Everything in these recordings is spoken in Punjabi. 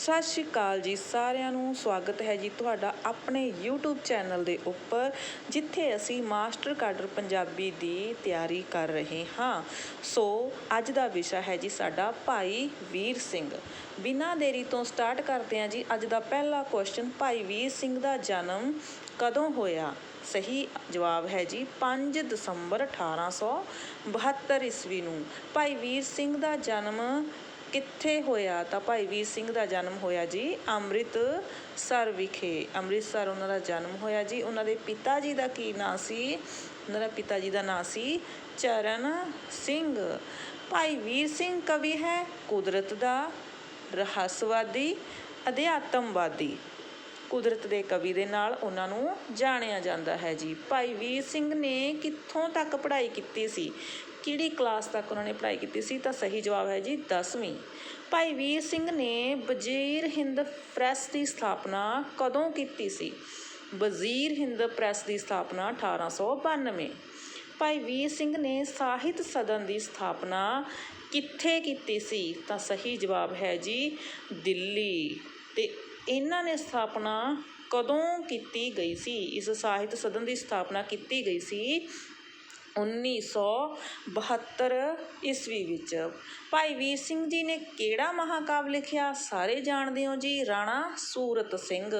ਸਤਿ ਸ਼੍ਰੀ ਅਕਾਲ ਜੀ, ਸਾਰਿਆਂ ਨੂੰ ਸਵਾਗਤ ਹੈ ਜੀ ਤੁਹਾਡਾ ਆਪਣੇ YouTube ਚੈਨਲ ਦੇ ਉੱਪਰ, ਜਿੱਥੇ ਅਸੀਂ ਮਾਸਟਰ ਕਾਡਰ ਪੰਜਾਬੀ ਦੀ ਤਿਆਰੀ ਕਰ ਰਹੇ ਹਾਂ। ਸੋ, ਅੱਜ ਦਾ ਵਿਸ਼ਾ ਹੈ ਜੀ ਸਾਡਾ ਭਾਈ ਵੀਰ ਸਿੰਘ। ਬਿਨਾਂ ਦੇਰੀ ਤੋਂ ਸਟਾਰਟ ਕਰਦੇ ਹਾਂ ਜੀ, ਅੱਜ ਦਾ ਪਹਿਲਾ ਕੁਐਸਚਨ ਭਾਈ ਵੀਰ ਸਿੰਘ ਦਾ ਜਨਮ ਕਦੋਂ ਹੋਇਆ? ਸਹੀ ਜਵਾਬ ਹੈ ਜੀ 5 ਦਸੰਬਰ 1872 ਈਸਵੀ ਨੂੰ। ਭਾਈ ਵੀਰ ਸਿੰਘ ਦਾ ਜਨਮ ਕਿੱਥੇ ਹੋਇਆ? ਤਾਂ ਭਾਈ ਵੀਰ ਸਿੰਘ ਦਾ ਜਨਮ ਹੋਇਆ ਜੀ ਅੰਮ੍ਰਿਤਸਰ ਵਿਖੇ। ਅੰਮ੍ਰਿਤਸਰ ਉਹਨਾਂ ਦਾ ਜਨਮ ਹੋਇਆ ਜੀ। ਉਹਨਾਂ ਦੇ ਪਿਤਾ ਜੀ ਦਾ ਕੀ ਨਾਂ ਸੀ? ਉਹਨਾਂ ਦਾ ਪਿਤਾ ਜੀ ਦਾ ਨਾਂ ਸੀ ਚਰਨ ਸਿੰਘ। ਭਾਈ ਵੀਰ ਸਿੰਘ ਕਵੀ ਹੈ, ਕੁਦਰਤ ਦਾ ਰਹੱਸਵਾਦੀ, ਅਧਿਆਤਮਵਾਦੀ। ਕੁਦਰਤ ਦੇ ਕਵੀ ਦੇ ਨਾਲ ਉਹਨਾਂ ਨੂੰ ਜਾਣਿਆ ਜਾਂਦਾ ਹੈ ਜੀ। ਭਾਈ ਵੀਰ ਸਿੰਘ ਨੇ ਕਿੱਥੋਂ ਤੱਕ ਪੜ੍ਹਾਈ ਕੀਤੀ ਸੀ? ਕਿਹੜੀ ਕਲਾਸ ਤੱਕ ਉਹਨਾਂ ਨੇ ਪੜ੍ਹਾਈ ਕੀਤੀ ਸੀ? ਤਾਂ ਸਹੀ ਜਵਾਬ ਹੈ ਜੀ 10ਵੀਂ ਭਾਈ ਵੀਰ ਸਿੰਘ ਨੇ ਵਜ਼ੀਰ ਹਿੰਦ ਪ੍ਰੈਸ ਦੀ ਸਥਾਪਨਾ ਕਦੋਂ ਕੀਤੀ ਸੀ? ਵਜ਼ੀਰ ਹਿੰਦ ਪ੍ਰੈਸ ਦੀ ਸਥਾਪਨਾ 1892 ਭਾਈ ਵੀਰ ਸਿੰਘ ਨੇ ਸਾਹਿਤ ਸਦਨ ਦੀ ਸਥਾਪਨਾ ਕਿੱਥੇ ਕੀਤੀ ਸੀ? ਤਾਂ ਸਹੀ ਜਵਾਬ ਹੈ ਜੀ ਦਿੱਲੀ। ਤੇ ਇਹਨਾਂ ਨੇ ਸਥਾਪਨਾ ਕਦੋਂ ਕੀਤੀ ਗਈ ਸੀ? ਇਸ ਸਾਹਿਤ ਸਦਨ ਦੀ ਸਥਾਪਨਾ ਕੀਤੀ ਗਈ ਸੀ 1972 ਈਸਵੀ ਵਿੱਚ ਭਾਈ ਵੀਰ ਸਿੰਘ ਜੀ ਨੇ ਕਿਹੜਾ ਮਹਾਕਾਵ ਲਿਖਿਆ ਸਾਰੇ ਜਾਣਦੇ ਹੋ ਜੀ ਰਾਣਾ ਸੂਰਤ ਸਿੰਘ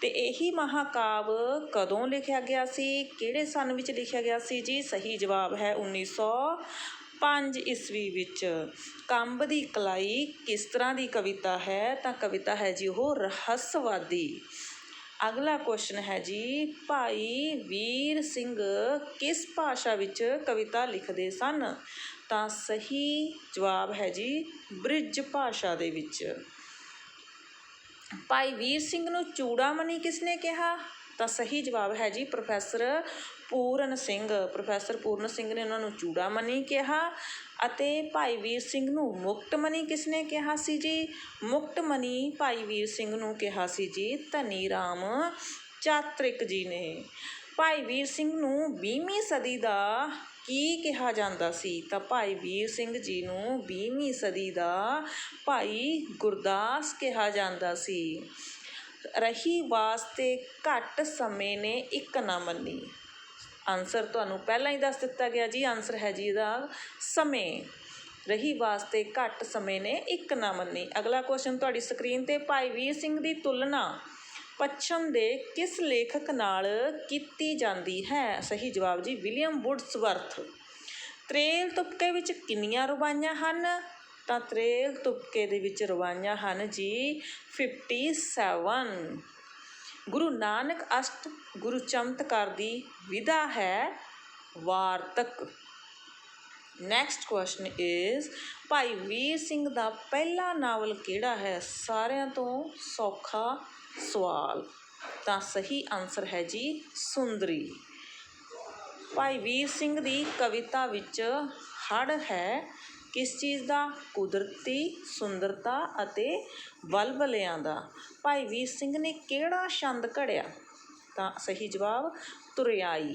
ਤੇ ਇਹੀ ਮਹਾਕਾਵ ਕਦੋਂ ਲਿਖਿਆ ਗਿਆ ਸੀ ਕਿਹੜੇ ਸਨ ਵਿੱਚ ਲਿਖਿਆ ਗਿਆ ਸੀ ਜੀ ਸਹੀ ਜਵਾਬ ਹੈ 1905 ਈਸਵੀ ਵਿੱਚ ਕੰਬ ਦੀ ਕਲਾਈ ਕਿਸ ਤਰ੍ਹਾਂ ਦੀ ਕਵਿਤਾ ਹੈ ਤਾਂ ਕਵਿਤਾ ਹੈ ਜੀ ਉਹ ਰਹੱਸਵਾਦੀ ਅਗਲਾ ਕੁਐਸਚਨ ਹੈ ਜੀ, ਭਾਈ ਵੀਰ ਸਿੰਘ ਕਿਸ ਭਾਸ਼ਾ ਵਿੱਚ ਕਵਿਤਾ ਲਿਖਦੇ ਸਨ? ਤਾਂ ਸਹੀ ਜਵਾਬ ਹੈ ਜੀ, ਬ੍ਰਿਜ ਭਾਸ਼ਾ ਦੇ ਵਿੱਚ। ਭਾਈ ਵੀਰ ਸਿੰਘ ਨੂੰ ਚੂੜਾਮਣੀ ਕਿਸਨੇ ਕਿਹਾ? ਤਾਂ ਸਹੀ ਜਵਾਬ ਹੈ ਜੀ ਪ੍ਰੋਫੈਸਰ ਪੂਰਨ ਸਿੰਘ। ਪ੍ਰੋਫੈਸਰ ਪੂਰਨ ਸਿੰਘ ਨੇ ਉਹਨਾਂ ਨੂੰ ਚੂੜਾਮਣੀ ਕਿਹਾ ਅਤੇ ਭਾਈ ਵੀਰ ਸਿੰਘ ਨੂੰ ਮੁਕਤਮਣੀ ਕਿਸਨੇ ਕਿਹਾ ਸੀ ਜੀ? ਮੁਕਤਮਣੀ ਭਾਈ ਵੀਰ ਸਿੰਘ ਨੂੰ ਕਿਹਾ ਸੀ ਜੀ ਧਨੀ ਰਾਮ ਚਾਤ੍ਰਿਕ ਜੀ ਨੇ। ਭਾਈ ਵੀਰ ਸਿੰਘ ਨੂੰ 20ਵੀਂ ਸਦੀ ਦਾ ਕੀ ਕਿਹਾ ਜਾਂਦਾ ਸੀ? ਤਾਂ ਭਾਈ ਵੀਰ ਸਿੰਘ ਜੀ ਨੂੰ 20ਵੀਂ ਸਦੀ ਦਾ ਭਾਈ ਗੁਰਦਾਸ ਕਿਹਾ ਜਾਂਦਾ ਸੀ। ਰਹੀ ਵਾਸਤੇ ਘੱਟ ਸਮੇਂ ਨੇ ਇੱਕ ਨਾ ਮੰਨੀ। ਆਨਸਰ ਤੁਹਾਨੂੰ ਪਹਿਲਾਂ ਹੀ ਦੱਸ ਦਿੱਤਾ ਗਿਆ ਜੀ। ਆਨਸਰ ਹੈ ਜੀ ਇਹਦਾ ਸਮੇਂ। ਰਹੀ ਵਾਸਤੇ ਘੱਟ ਸਮੇਂ ਨੇ ਇੱਕ ਨਾ ਮੰਨੀ। ਅਗਲਾ ਕੁਐਸਚਨ ਤੁਹਾਡੀ ਸਕਰੀਨ ਤੇ ਭਾਈ ਵੀਰ ਸਿੰਘ ਦੀ ਤੁਲਨਾ ਪੱਛਮ ਦੇ ਕਿਸ ਲੇਖਕ ਨਾਲ ਕੀਤੀ ਜਾਂਦੀ ਹੈ? ਸਹੀ ਜਵਾਬ ਜੀ ਵਿਲੀਅਮ ਵੁਡਸਵਰਥ ਤ੍ਰੇਲ ਤੁਪਕੇ ਵਿੱਚ ਕਿੰਨੀਆਂ ਰੁਬਾਈਆਂ ਹਨ? ਤਾਂ ਤਰੇਲ ਤੁਪਕੇ ਦੇ ਵਿੱਚ ਰਵਾਈਆਂ ਹਨ ਜੀ। 57 ਗੁਰੂ ਨਾਨਕ ਅਸ਼ਟ ਗੁਰੂ ਚਮਤਕਾਰ ਦੀ ਵਿਧਾ ਹੈ ਵਾਰਤਕ। Next question is Bhai Vir Singh ਦਾ ਪਹਿਲਾ ਨਾਵਲ ਕਿਹੜਾ ਹੈ? ਸਾਰਿਆਂ ਤੋਂ ਸੌਖਾ ਸਵਾਲ। ਤਾਂ ਸਹੀ ਆਨਸਰ ਹੈ ਜੀ ਸੁੰਦਰੀ। ਭਾਈ ਵੀਰ ਸਿੰਘ ਦੀ ਕਵਿਤਾ ਵਿੱਚ ਹੜ ਹੈ ਕਿਸ ਚੀਜ਼ ਦਾ? ਕੁਦਰਤੀ ਸੁੰਦਰਤਾ ਅਤੇ ਵਲਵਲਿਆਂ ਦਾ। ਭਾਈ ਵੀਰ ਸਿੰਘ ਨੇ ਕਿਹੜਾ ਛੰਦ ਘੜਿਆ? ਤਾਂ ਸਹੀ ਜਵਾਬ, ਤੁਰਿਆਈ।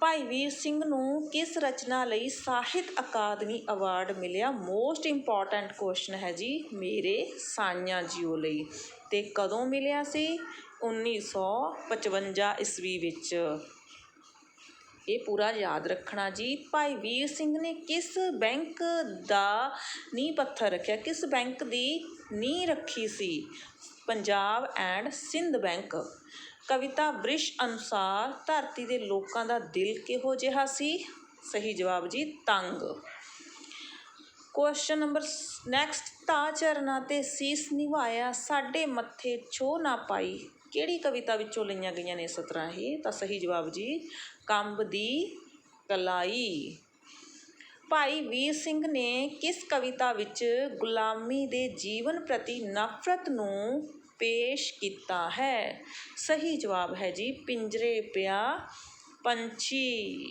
ਭਾਈ ਵੀਰ ਸਿੰਘ ਨੂੰ ਕਿਸ ਰਚਨਾ ਲਈ ਸਾਹਿਤ ਅਕਾਦਮੀ ਅਵਾਰਡ ਮਿਲਿਆ? ਮੋਸਟ ਇੰਪੋਰਟੈਂਟ ਕੁਐਸਚਨ ਹੈ ਜੀ, ਮੇਰੇ ਸਾਈਆਂ ਜੀਓ ਲਈ। ਤੇ ਕਦੋਂ ਮਿਲਿਆ ਸੀ? 1955 ਈਸਵੀ ਵਿੱਚ। ਇਹ ਪੂਰਾ ਯਾਦ ਰੱਖਣਾ ਜੀ। ਭਾਈ ਵੀਰ ਸਿੰਘ ਨੇ ਕਿਸ ਬੈਂਕ ਦਾ ਨੀਂਹ ਪੱਥਰ ਰੱਖਿਆ? ਕਿਸ ਬੈਂਕ ਦੀ ਨੀਂਹ ਰੱਖੀ ਸੀ? Punjab and Sind Bank. ਕਵਿਤਾ ਬ੍ਰਿਸ਼ ਅਨੁਸਾਰ ਧਰਤੀ ਦੇ ਲੋਕਾਂ ਦਾ ਦਿਲ ਕਿਹੋ ਜਿਹਾ ਸੀ? ਸਹੀ ਜਵਾਬ ਜੀ, ਤੰਗ। ਕੁਐਸਚਨ ਨੰਬਰ ਨੈਕਸਟ ਤਾ ਚਰਨਾ ਤੇ ਸੀਸ ਨਿਭਾਇਆ ਸਾਡੇ ਮੱਥੇ ਛੋ ਨਾ ਪਾਈ। ਕਿਹੜੀ ਕਵਿਤਾ ਵਿੱਚੋਂ ਲਈਆਂ ਗਈਆਂ ਨੇ ਇਸ ਤਰ੍ਹਾਂ ਹੀ ਤਾਂ ਸਹੀ ਜਵਾਬ ਜੀ ਕੰਬ ਦੀ ਕਲਾਈ। ਭਾਈ ਵੀਰ ਸਿੰਘ ਨੇ ਕਿਸ ਕਵਿਤਾ ਵਿੱਚ ਗੁਲਾਮੀ ਦੇ ਜੀਵਨ ਪ੍ਰਤੀ ਨਫ਼ਰਤ ਨੂੰ ਪੇਸ਼ ਕੀਤਾ ਹੈ? ਸਹੀ ਜਵਾਬ ਹੈ ਜੀ, ਪਿੰਜਰੇ ਪਿਆ ਪੰਛੀ।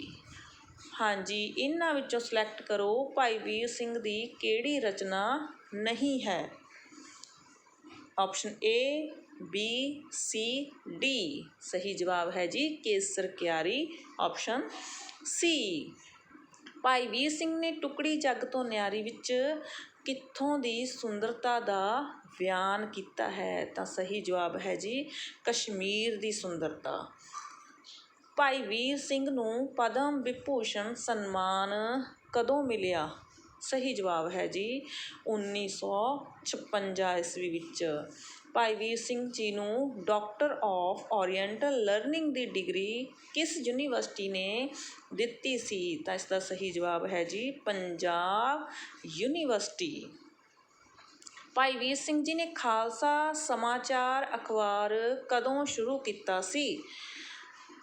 ਹਾਂਜੀ, ਇਹਨਾਂ ਵਿੱਚੋਂ ਸਿਲੈਕਟ ਕਰੋ, ਭਾਈ ਵੀਰ ਸਿੰਘ ਦੀ ਕਿਹੜੀ ਰਚਨਾ ਨਹੀਂ ਹੈ? Option A B C D ਸਹੀ ਜਵਾਬ ਹੈ ਜੀ ਕੇਸਰ ਕਿਆਰੀ ਆਪਸ਼ਨ ਸੀ ਭਾਈ ਵੀਰ ਸਿੰਘ ਨੇ ਟੁਕੜੀ ਜੱਗ ਤੋਂ ਨਿਆਰੀ ਵਿੱਚ ਕਿੱਥੋਂ ਦੀ ਸੁੰਦਰਤਾ ਦਾ ਬਿਆਨ ਕੀਤਾ ਹੈ? ਤਾਂ ਸਹੀ ਜਵਾਬ ਹੈ ਜੀ ਕਸ਼ਮੀਰ ਦੀ ਸੁੰਦਰਤਾ। ਭਾਈ ਵੀਰ ਸਿੰਘ ਨੂੰ ਪਦਮ ਵਿਭੂਸ਼ਣ ਸਨਮਾਨ ਕਦੋਂ ਮਿਲਿਆ? ਸਹੀ ਜਵਾਬ ਹੈ ਜੀ 1956 ਈਸਵੀ ਵਿੱਚ। ਭਾਈ ਵੀਰ ਸਿੰਘ ਜੀ ਨੂੰ ਡਾਕਟਰ ਆਫ ਓਰੀਐਂਟਲ ਲਰਨਿੰਗ ਦੀ ਡਿਗਰੀ ਕਿਸ ਯੂਨੀਵਰਸਿਟੀ ਨੇ ਦਿੱਤੀ ਸੀ? ਤਾਂ ਇਸ ਦਾ ਸਹੀ ਜਵਾਬ ਹੈ ਜੀ ਪੰਜਾਬ ਯੂਨੀਵਰਸਿਟੀ। ਭਾਈ ਵੀਰ ਸਿੰਘ ਜੀ ਨੇ ਖਾਲਸਾ ਸਮਾਚਾਰ ਅਖਬਾਰ ਕਦੋਂ ਸ਼ੁਰੂ ਕੀਤਾ ਸੀ?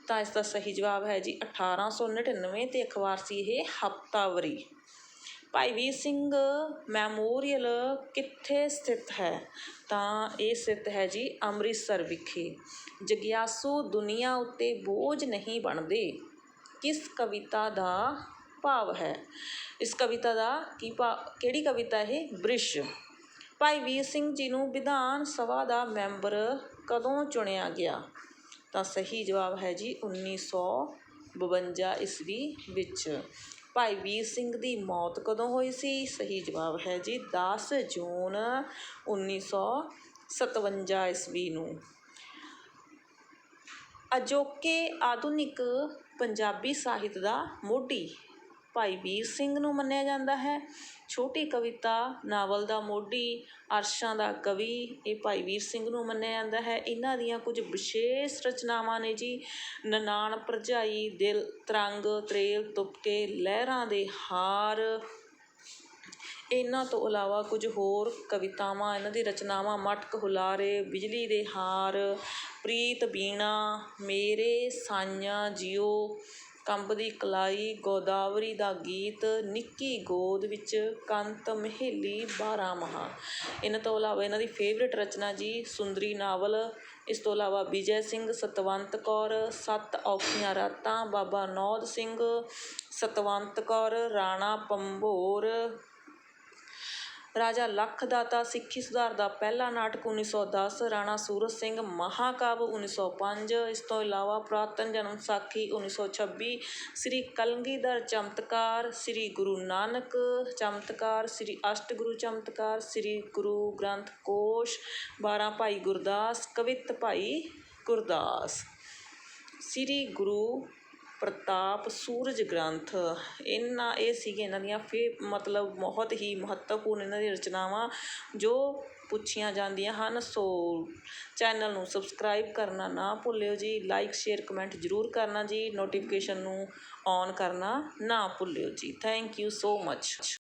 ਤਾਂ ਇਸ ਦਾ ਸਹੀ ਜਵਾਬ ਹੈ ਜੀ 1899 ਤੇ ਅਖਬਾਰ ਸੀ ਇਹ ਹਫਤਾਵਰੀ। ਭਾਈ ਵੀਰ ਸਿੰਘ ਮੈਮੋਰੀਅਲ ਕਿੱਥੇ ਸਥਿਤ ਹੈ? ਤਾਂ ਇਹ ਸਥਿਤ ਹੈ ਜੀ ਅੰਮ੍ਰਿਤਸਰ ਵਿਖੇ। ਜਗਿਆਸੂ ਦੁਨੀਆ ਉੱਤੇ ਬੋਝ ਨਹੀਂ ਬਣਦੇ। ਕਿਸ ਕਵਿਤਾ ਦਾ ਭਾਵ ਹੈ? ਇਸ ਕਵਿਤਾ ਦਾ ਕੀ ਭਾਵ ਕਿਹੜੀ ਕਵਿਤਾ ਇਹ? ਬ੍ਰਿਸ਼। ਭਾਈ ਵੀਰ ਸਿੰਘ ਜੀ ਨੂੰ ਵਿਧਾਨ ਸਭਾ ਦਾ ਮੈਂਬਰ ਕਦੋਂ ਚੁਣਿਆ ਗਿਆ? ਤਾਂ ਸਹੀ ਜਵਾਬ ਹੈ ਜੀ 1952 ਈਸਵੀ ਵਿੱਚ। ਭਾਈ ਵੀਰ ਸਿੰਘ ਦੀ ਮੌਤ ਕਦੋਂ ਹੋਈ ਸੀ? ਸਹੀ ਜਵਾਬ ਹੈ ਜੀ 10 ਜੂਨ 1957 ਈਸਵੀ ਨੂੰ। ਅਜੋਕੇ ਆਧੁਨਿਕ ਪੰਜਾਬੀ ਸਾਹਿਤ ਦਾ ਮੋਢੀ ਭਾਈ ਵੀਰ ਸਿੰਘ ਨੂੰ ਮੰਨਿਆ ਜਾਂਦਾ ਹੈ। ਛੋਟੀ ਕਵਿਤਾ, ਨਾਵਲ ਦਾ ਮੋਢੀ, ਅਰਸ਼ਾਂ ਦਾ ਕਵੀ, ਇਹ ਭਾਈ ਵੀਰ ਸਿੰਘ ਨੂੰ ਮੰਨਿਆ ਜਾਂਦਾ ਹੈ। ਇਹਨਾਂ ਦੀਆਂ ਕੁਝ ਵਿਸ਼ੇਸ਼ ਰਚਨਾਵਾਂ ਨੇ ਜੀ। ਨਨਾਣ ਭਰਜਾਈ, ਦਿਲ ਤਰੰਗ, ਤਰੇਲ ਤੁਪਕੇ, ਲਹਿਰਾਂ ਦੇ ਹਾਰ। ਇਹਨਾਂ ਤੋਂ ਇਲਾਵਾ ਕੁਝ ਹੋਰ ਕਵਿਤਾਵਾਂ, ਇਹਨਾਂ ਦੀ ਰਚਨਾਵਾਂ ਮਟਕ ਹੁਲਾਰੇ, ਬਿਜਲੀ ਦੇ ਹਾਰ, ਪ੍ਰੀਤ ਬੀਣਾ, ਮੇਰੇ ਸਾਈਆਂ ਜਿਉ ਕੰਬਦੀ ਕਲਾਈ, ਗੋਦਾਵਰੀ ਦਾ ਗੀਤ, ਨਿੱਕੀ ਗੋਦ ਵਿੱਚ ਕੰਤ ਮਹੇਲੀ ਬਾਰਾਂਮਾਹਾ ਇਹਨਾਂ ਤੋਂ ਇਲਾਵਾ ਇਹਨਾਂ ਦੀ ਫੇਵਰੇਟ ਰਚਨਾ ਜੀ ਸੁੰਦਰੀ ਨਾਵਲ, ਇਸ ਤੋਂ ਇਲਾਵਾ ਵਿਜੈ ਸਿੰਘ, ਸਤਵੰਤ ਕੌਰ, ਸੱਤ ਔਖੀਆਂ ਰਾਤਾਂ, ਬਾਬਾ ਨੌਧ ਸਿੰਘ, ਸਤਵੰਤ ਕੌਰ, ਰਾਣਾ ਪੰਭੋਰ ਰਾਜਾ ਲੱਖ ਦਾਤਾ ਸਿੱਖੀ ਸੁਧਾਰ ਦਾ ਪਹਿਲਾ ਨਾਟਕ 1910 ਰਾਣਾ ਸੂਰਜ ਸਿੰਘ ਮਹਾਕਾਵ 1905 ਇਸ ਤੋਂ ਇਲਾਵਾ ਪੁਰਾਤਨ ਜਨਮ ਸਾਖੀ 1926 ਸ੍ਰੀ ਕਲਗੀਧਰ ਚਮਤਕਾਰ, ਸ੍ਰੀ ਗੁਰੂ ਨਾਨਕ ਚਮਤਕਾਰ, ਸ੍ਰੀ ਅਸ਼ਟਗੁਰੂ ਚਮਤਕਾਰ, ਸ੍ਰੀ ਗੁਰੂ ਗ੍ਰੰਥ ਕੋਸ਼ 12 ਭਾਈ ਗੁਰਦਾਸ, ਕਵਿਤ ਭਾਈ ਗੁਰਦਾਸ। ਸ੍ਰੀ ਗੁਰੂ ਪ੍ਰਤਾਪ ਸੂਰਜ ਗ੍ਰੰਥ, ਇਹਨਾਂ ਇਹ ਸੀਗੇ ਇਹਨਾਂ ਦੀਆਂ ਫੇ ਮਤਲਬ ਬਹੁਤ ਹੀ ਮਹੱਤਵਪੂਰਨ ਇਹਨਾਂ ਦੀਆਂ ਰਚਨਾਵਾਂ ਜੋ ਪੁੱਛੀਆਂ ਜਾਂਦੀਆਂ ਹਨ। ਸੋ ਚੈਨਲ ਨੂੰ ਸਬਸਕ੍ਰਾਈਬ ਕਰਨਾ ਨਾ ਭੁੱਲਿਓ ਜੀ, ਲਾਈਕ, ਸ਼ੇਅਰ, ਕਮੈਂਟ ਜ਼ਰੂਰ ਕਰਨਾ ਜੀ, ਨੋਟੀਫਿਕੇਸ਼ਨ ਨੂੰ ਔਨ ਕਰਨਾ ਨਾ ਭੁੱਲਿਓ ਜੀ। Thank you so much.